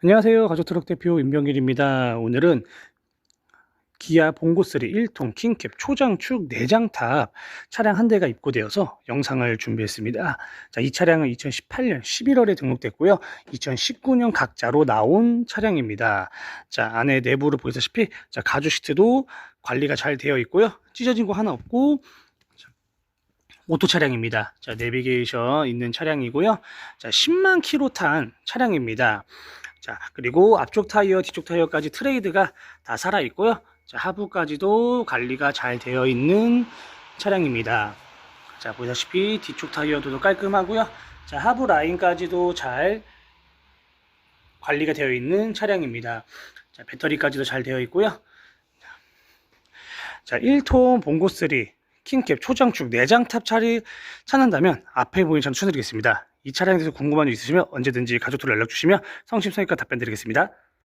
안녕하세요. 가족트럭 대표 임병길입니다. 오늘은 기아 봉고3 1통 킹캡 초장축 내장탑 차량 한 대가 입고되어서 영상을 준비했습니다. 자, 이 차량은 2018년 11월에 등록됐고요. 2019년 각자로 나온 차량입니다. 자, 안에 내부를 보시다시피 자, 가죽 시트도 관리가 잘 되어 있고요. 찢어진 거 하나 없고 자, 오토 차량입니다. 자, 내비게이션 있는 차량이고요. 자, 10만 킬로 탄 차량입니다. 자, 그리고 앞쪽 타이어, 뒤쪽 타이어까지 트레이드가 다 살아 있고요. 자, 하부까지도 관리가 잘 되어 있는 차량입니다. 자, 보시다시피 뒤쪽 타이어도 깔끔하고요. 자, 하부 라인까지도 잘 관리가 되어 있는 차량입니다. 자, 배터리까지도 잘 되어 있고요. 자, 1톤 봉고3 킹캡 초장축 내장탑 차를 찾는다면 앞에 보이는 차 추천드리겠습니다. 이 차량에 대해서 궁금한 점 있으시면 언제든지 가족들 연락 주시면 성심성의과 답변 드리겠습니다.